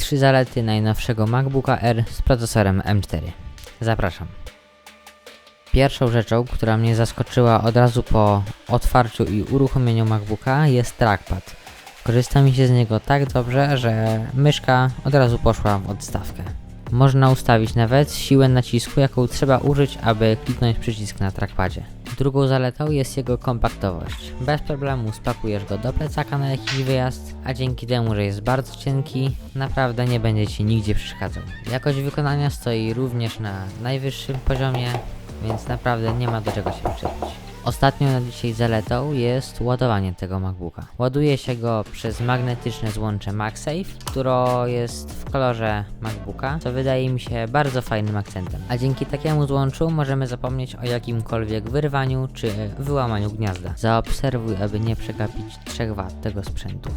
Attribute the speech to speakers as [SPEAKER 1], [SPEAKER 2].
[SPEAKER 1] Trzy zalety najnowszego MacBooka R z procesorem M4. Zapraszam. Pierwszą rzeczą, która mnie zaskoczyła od razu po otwarciu i uruchomieniu MacBooka jest trackpad. Korzysta mi się z niego tak dobrze, że myszka od razu poszła w odstawkę. Można ustawić nawet siłę nacisku, jaką trzeba użyć, aby kliknąć przycisk na trackpadzie. Drugą zaletą jest jego kompaktowość. Bez problemu spakujesz go do plecaka na jakiś wyjazd, a dzięki temu, że jest bardzo cienki, naprawdę nie będzie Ci nigdzie przeszkadzał. Jakość wykonania stoi również na najwyższym poziomie, więc naprawdę nie ma do czego się przyczepić. Ostatnią na dzisiaj zaletą jest ładowanie tego MacBooka. Ładuje się go przez magnetyczne złącze MagSafe, które jest w kolorze MacBooka, co wydaje mi się bardzo fajnym akcentem. A dzięki takiemu złączu możemy zapomnieć o jakimkolwiek wyrwaniu czy wyłamaniu gniazda. Zaobserwuj, aby nie przegapić 3 W tego sprzętu.